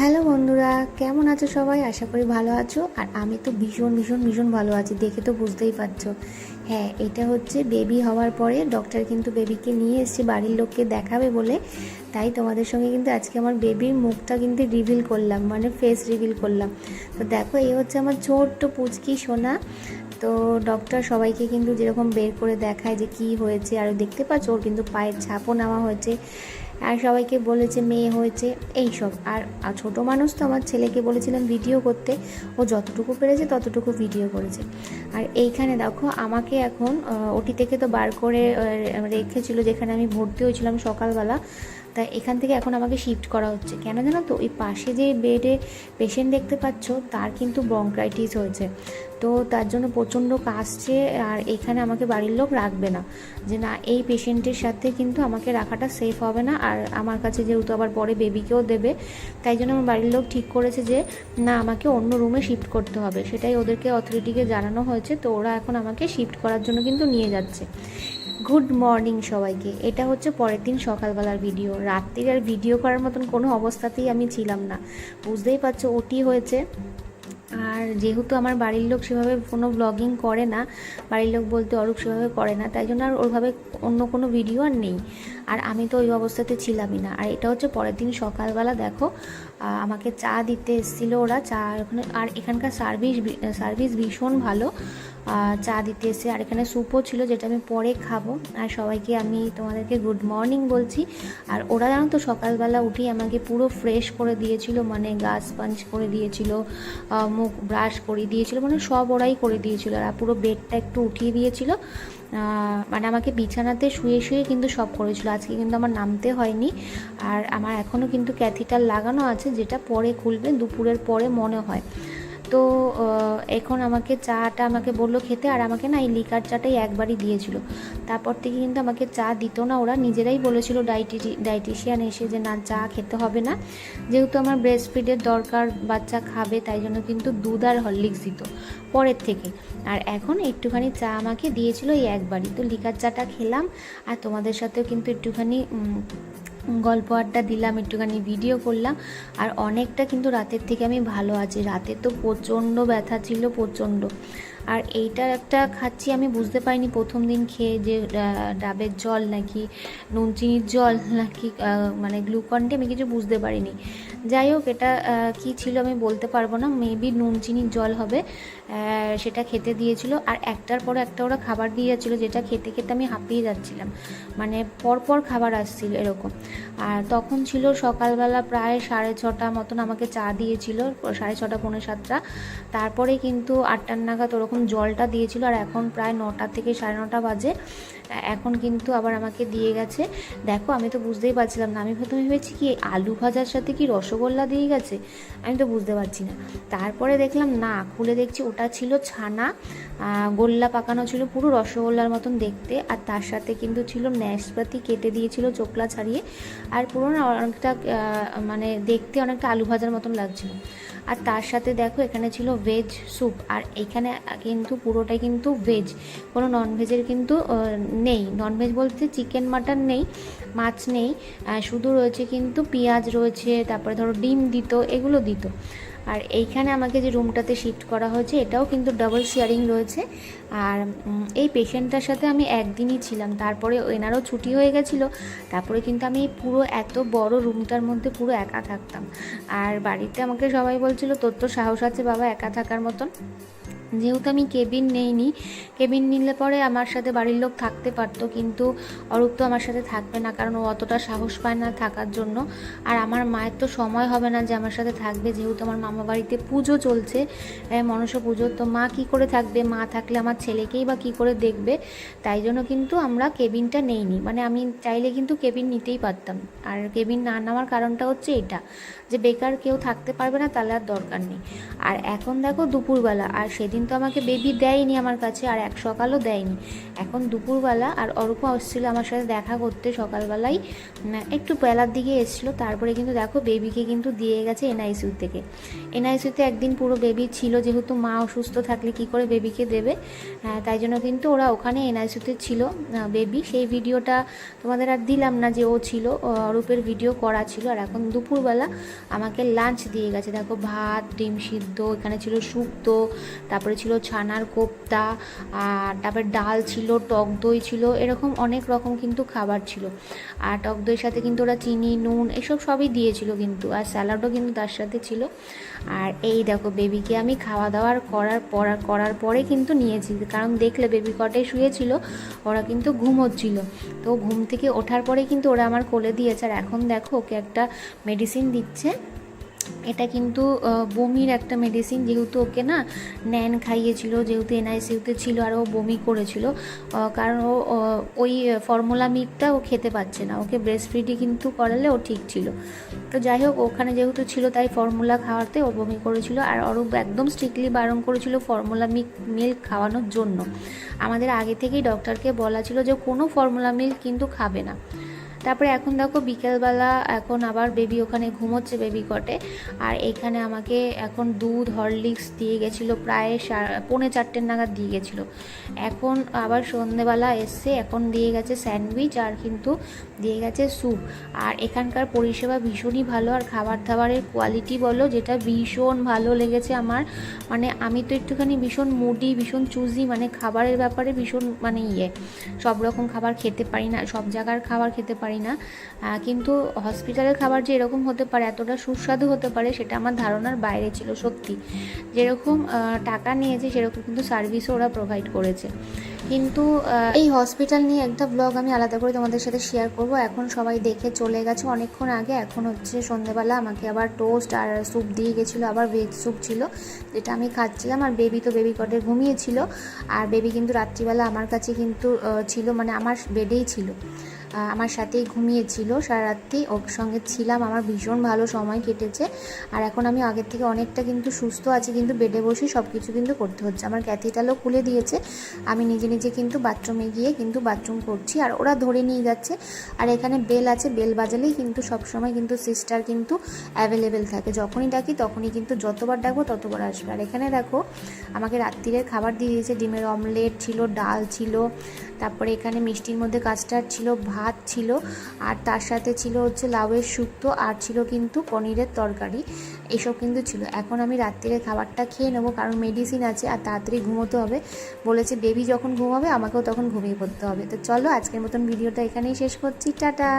Hello বন্ধুরা, কেমন আছো সবাই? আশা করি ভালো আছো। আর আমি তো ভীষণ ভীষণ ভীষণ ভালো আছি, দেখে তো বুঝতেই পারছ। হ্যাঁ এটা হচ্ছে বেবি হওয়ার পরে ডক্টর কিন্তু বেবিকে নিয়ে এসছে, বাড়ির লোককে দেখাবে বলে। তাই তোমাদের সঙ্গে কিন্তু আজকে আমার বেবির মুখটা কিন্তু রিভিল করলাম মানে ফেস রিভিল করলাম। তো দেখো এই হচ্ছে আমার ছোট্ট পুচকি সোনা। তো ডক্টর সবাইকে কিন্তু যেরকম বের করে দেখায় যে কি হয়েছে, আর দেখতে পাচ্ছ, ওর কিন্তু পায়ের ছাপও নেওয়া হয়েছে। আর সবাইকে বলেছে মেয়ে হয়েছে এই সব আর ছোট মানুষ তো আমার ছেলেকে বলেছিলাম ভিডিও করতে। ও যতটুকু পেরেছে ততটুকু ভিডিও করেছে। আর এইখানে দেখো, আমাকে এখন ওটি থেকে তো বার করে রেখেছিল, যেখানে আমি ভর্তি হয়েছিলাম সকালবেলা। তাই এখান থেকে এখন আমাকে শিফট করা হচ্ছে। কেন জানো তো? ওই পাশে যে বেডে পেশেন্ট দেখতে পাচ্ছ, তার কিন্তু ব্রঙ্কাইটিস হয়েছে। তো তার জন্য প্রচণ্ড কাশছে আর এখানে আমাকে বাড়ির লোক রাখবে না। যে না, এই পেশেন্টের সাথে কিন্তু আমাকে রাখাটা সেফ হবে না আর আমার কাছে যেহেতু আবার পরে বেবিকেও দেবে, তাই জন্য আমার বাড়ির লোক ঠিক করেছে যে, না, আমাকে অন্য রুমে শিফট করতে হবে। সেটাই ওদেরকে অথরিটিকে জানানো হয়েছে। তো ওরা এখন আমাকে শিফট করার জন্য কিন্তু নিয়ে যাচ্ছে। গুড মর্নিং সবাইকে। এটা হচ্ছে পরের দিন সকালবেলার ভিডিও রাত্রির আর ভিডিও করার মতন কোনো অবস্থাতেই আমি ছিলাম না। বুঝতেই পারছ, ওটি হয়েছে। আর যেহেতু আমার বাড়ির লোক সেভাবে কোনো ব্লগিং করে না, বাড়ির লোক বলতে অরূপ সেভাবে করে না, তাই জন্য আর ওইভাবে অন্য কোনো ভিডিও আর নেই। আর আমি তো ওই অবস্থাতে ছিলামই না। আর এটা হচ্ছে পরের দিন সকালবেলা, দেখো আমাকে চা দিতে এসেছিল ওরা। চা ওখানে আর এখানকার সার্ভিস সার্ভিস ভীষণ ভালো। চা দিতে এসে, আর এখানে স্যুপও ছিল যেটা আমি পরে খাব। আর সবাইকে আমি তোমাদেরকে গুড মর্নিং বলছি। আর ওরা জানো তো, সকালবেলা উঠেই আমাকে পুরো ফ্রেশ করে দিয়েছিল মানে গাছ পাঞ্চ করে দিয়েছিল মুখ ব্রাশ করে দিয়েছিল মানে সব ওরাই করে দিয়েছিল। আর পুরো বেডটা একটু উঠিয়ে দিয়েছিল। মানে আমাকে বিছানাতে শুয়ে শুয়ে কিন্তু সব করেছিল। আজকে কিন্তু আমার নামতে হয়নি। আর আমার এখনও কিন্তু ক্যাথিটার লাগানো আছে, যেটা পরে খুলবে, দুপুরের পরে মনে হয়। তো এখন আমাকে চাটা আমাকে বলল খেতে আর আমাকে না এই লিকার চাটাই একবারই দিয়েছিল। তারপর থেকে কিন্তু আমাকে চা দিত না, ওরা নিজেরাই বলেছিল ডাইটি ডাইটিশিয়ান এসে যে না, চা খেতে হবে না। যেহেতু আমার ব্রেস্ট ফিডের দরকার, বাচ্চা খাবে, তাই জন্য কিন্তু দুধ আর হরলিক্স দিত পরের থেকে। আর এখন একটুখানি চা আমাকে দিয়েছিল এই একবারই। তো লিকার চাটা খেলাম আর তোমাদের সাথেও কিন্তু একটুখানি গল্প আড্ডা দিলাম, একটুখানি ভিডিও করলাম। আর অনেকটা কিন্তু রাতের থেকে আমি ভালো আছি। রাতে তো প্রচণ্ড ব্যথা ছিল, প্রচণ্ড। আর এইটা একটা খাচ্ছি, আমি বুঝতে পারিনি প্রথম দিন খেয়ে যে ডাবের জল নাকি নুন চিনির জল নাকি মানে গ্লুকনডি আমি কিছু বুঝতে পারিনি। যাই হোক, এটা কি ছিল আমি বলতে পারব না। মেবি নুন, চিনির জল হবে সেটা খেতে দিয়েছিল। আর একটার পর একটা ওরা খাবার দিয়ে যাচ্ছিল যেটা খেতে খেতে আমি হাঁপিয়ে যাচ্ছিলাম। মানে পরপর খাবার আসছিল এরকম। আর তখন ছিল সকালবেলা প্রায় সাড়ে ছটা মতন আমাকে চা দিয়েছিল, সাড়ে ছটা, পৌনে সাতটা। তারপরে কিন্তু আটটার নাগাদ ওরকম জলটা দিয়েছিল, আর এখন প্রায় নটা থেকে সাড়ে নটা বাজে। এখন কিন্তু আবার আমাকে দিয়ে গেছে। দেখো, আমি তো বুঝতেই পারছিলাম না। আমি প্রথমে ভেবেছি কি, আলু ভাজার সাথে কি রসগোল্লা দিয়ে গেছে, আমি তো বুঝতে পারছি না। তারপরে দেখলাম, না, খুলে দেখছি ওটা ছিল ছানা গোল্লা পাকানো ছিল পুরো রসগোল্লার মতন দেখতে, আর তার সাথে কিন্তু ছিল ন্যাশপাতি কেটে দিয়েছিল চোকলা ছাড়িয়ে, আর পুরো না অনেকটা মানে দেখতে অনেকটা আলু ভাজার মতন লাগছিল। আর তার সাথে দেখো, এখানে ছিল ভেজ স্যুপ আর এখানে কিন্তু পুরোটাই কিন্তু ভেজ কোনো ননভেজের কিন্তু নেই। ননভেজ বলতে চিকেন মাটন নেই, মাছ নেই শুধু রয়েছে কিন্তু পেঁয়াজ রয়েছে, তারপরে ধরো ডিম দিত, এগুলো দিত। আর এইখানে আমাকে যে রুমটাতে শিফট করা হয়েছে, এটাও কিন্তু ডাবল শেয়ারিং রয়েছে। আর এই পেশেন্টটার সাথে আমি একদিনই ছিলাম। তারপরে এনারও ছুটি হয়ে গেছিল। তারপরে কিন্তু আমি পুরো এত বড় রুমটার মধ্যে পুরো একা থাকতাম। আর বাড়িতে আমাকে সবাই বলছিল, তোর তো সাহস আছে বাবা একা থাকার মতন। যেহেতু আমি কেবিন নেইনি, কেবিন নিলে পরে আমার সাথে বাড়ির লোক থাকতে পারতো, কিন্তু অরূপ তো আমার সাথে থাকবে না, কারণ ও অতটা সাহস পায় না থাকার জন্য। আর আমার মায়ের তো সময় হবে না যে আমার সাথে থাকবে, যেহেতু আমার মামা বাড়িতে পুজো চলছে মনসা পুজো, তো মা কি করে থাকবে? মা থাকলে আমার ছেলেকেই বা কি করে দেখবে? তাই জন্য কিন্তু আমরা কেবিনটা নেইনি। মানে আমি চাইলে কিন্তু কেবিন নিতেই পারতাম। আর কেবিন না নেওয়ার কারণটা হচ্ছে এটা, যে বেকার কেউ থাকতে পারবে না, তাহলে আর দরকার নেই। আর এখন দেখো দুপুরবেলা, আর সেদিন কিন্তু আমাকে বেবি দেয়নি আমার কাছে আর এক সকালও দেয়নি। এখন দুপুরবেলা আর অরূপা আসছিল আমার সাথে দেখা করতে সকালবেলায় উম, একটু বেলার দিকে এসেছিল তারপরে কিন্তু দেখো বেবিকে কিন্তু দিয়ে গেছে এনআইসিউ থেকে। এনআইসিউতে একদিন পুরো বেবি ছিল যেহেতু মা অসুস্থ থাকলে কি করে বেবিকে দেবে? হ্যাঁ, তাই জন্য কিন্তু ওরা ওখানে এনআইসিউতে ছিল বেবি সেই ভিডিওটা তোমাদের আর দিলাম না যে ও ছিল অরূপের ভিডিও করা ছিল। আর এখন দুপুরবেলা আমাকে লাঞ্চ দিয়ে গেছে। দেখো ভাত ডিম সিদ্ধ এখানে ছিল শুক্তো তারপরে ছিল ছানার কোপ্তা, আর তারপরে ডাল ছিল, টক দই ছিল, এরকম অনেক রকম কিন্তু খাবার ছিল। আর টক দইয়ের সাথে কিন্তু ওরা চিনি, নুন এসব সবই দিয়েছিল কিন্তু, আর স্যালাডও কিন্তু তার সাথে ছিল। আর এই দেখো বেবিকে আমি খাওয়া দাওয়ার করার পর, করার পরে কিন্তু নিয়েছি, কারণ দেখলে বেবি কটে শুয়েছিল, ওরা কিন্তু ঘুমোচ্ছিল। তো ঘুম থেকে ওঠার পরে কিন্তু ওরা আমার কোলে দিয়েছে, আর এখন দেখো ওকে একটা মেডিসিন দিচ্ছে। এটা কিন্তু বমির একটা মেডিসিন যেহেতু ওকে না ন্যান খাইয়েছিল, যেহেতু এনআইসিউতে ছিল আর ও বমি করেছিল কারণ ও ওই ফর্মুলা মিটটা ও খেতে পাচ্ছে না। ওকে ব্রেস্ট ফিডই কিন্তু করালে ও ঠিক ছিল। তো যাই হোক, ওখানে যেহেতু ছিল তাই ফর্মুলা খাওয়াতে ও বমি করেছিল আর অরূপ একদম স্ট্রিক্টলি বারণ করেছিল ফর্মুলা মিল্ক মিল্ক খাওয়ানোর জন্য। আমাদের আগে থেকেই ডক্টরকে বলা ছিল যে কোনো ফর্মুলা মিল্ক কিন্তু খাবে না। তারপরে এখন দেখো বিকেলবেলা এখন আবার বেবি ওখানে ঘুমোচ্ছে, বেবি কটে। আর এখানে আমাকে এখন দুধ, হরলিক্স দিয়ে গেছিল, প্রায় পৌনে চারটের নাগাদ দিয়ে গেছিল। এখন আবার সন্ধেবেলা এসছে, এখন দিয়ে গেছে স্যান্ডউইচ আর কিন্তু দিয়ে গেছে স্যুপ। আর এখানকার পরিষেবা ভীষণই ভালো, আর খাবার দাবারের কোয়ালিটি বলো যেটা ভীষণ ভালো লেগেছে আমার। মানে আমি তো একটুখানি ভীষণ মুডি, ভীষণ চুজি মানে খাবারের ব্যাপারে ভীষণ মানে ইয়ে। সব রকম খাবার খেতে পারি না, সব জায়গার খাবার খেতে পারি না। কিন্তু হসপিটালের খাবার যে এরকম হতে পারে, এতটা সুস্বাদু হতে পারে, সেটা আমার ধারণার বাইরে ছিল সত্যি। যেরকম টাকা নিয়েছে, সেরকম কিন্তু সার্ভিসও ওরা প্রোভাইড করেছে। কিন্তু এই হসপিটাল নিয়ে একটা ব্লগ আমি আলাদা করে তোমাদের সাথে শেয়ার করব। এখন সবাই দেখে চলে গেছে। অনেকক্ষণ আগে এখন হচ্ছে সন্ধেবেলা, আমাকে আবার টোস্ট আর স্যুপ দিয়ে গেছিল, আবার ভেজ স্যুপ ছিল, যেটা আমি খাচ্ছিলাম। আর বেবি তো বেবি কটে ঘুমিয়েছিল। আর বেবি কিন্তু রাত্রিবেলা আমার কাছে কিন্তু ছিল মানে আমার বেডেই ছিল। আমার সাথেই ঘুমিয়েছিল সারা রাত্রি ওর সঙ্গে ছিলাম। আমার ভীষণ ভালো সময় কেটেছে। আর এখন আমি আগের থেকে অনেকটা কিন্তু সুস্থ আছি, কিন্তু বেডে বসে সব কিছু কিন্তু করতে হচ্ছে। আমার ক্যাথিটালও খুলে দিয়েছে। আমি নিজে নিজে কিন্তু বাথরুমে গিয়ে কিন্তু বাথরুম করছি। আর ওরা ধরে নিয়ে যাচ্ছে। আর এখানে বেল আছে, বেল বাজালেই কিন্তু সবসময় কিন্তু সিস্টার কিন্তু অ্যাভেলেবেল থাকে। যখনই ডাকি তখনই কিন্তু যতবার ডাকবো ততবার আসবে। আর এখানে দেখো, আমাকে রাত্রিরের খাবার দিয়ে দিয়েছে। ডিমের অমলেট ছিল, ডাল ছিল তারপরে এখানে মিষ্টির মধ্যে কাস্টার্ড ছিল ভাত ছিল, আর তার সাথে ছিল হচ্ছে লাউয়ের শুক্তো, আর ছিল কিন্তু পনিরের তরকারি। এসব কিন্তু ছিল। এখন আমি রাত্রিরে খাবারটা খেয়ে নেব, কারণ মেডিসিন আছে আর তাড়াতাড়ি ঘুমোতে হবে। বলেছে বেবি যখন ঘুমাবে, আমাকেও তখন ঘুমিয়ে পড়তে হবে। তো চলো, আজকের মতন ভিডিওটা এখানেই শেষ করছি। টাটা!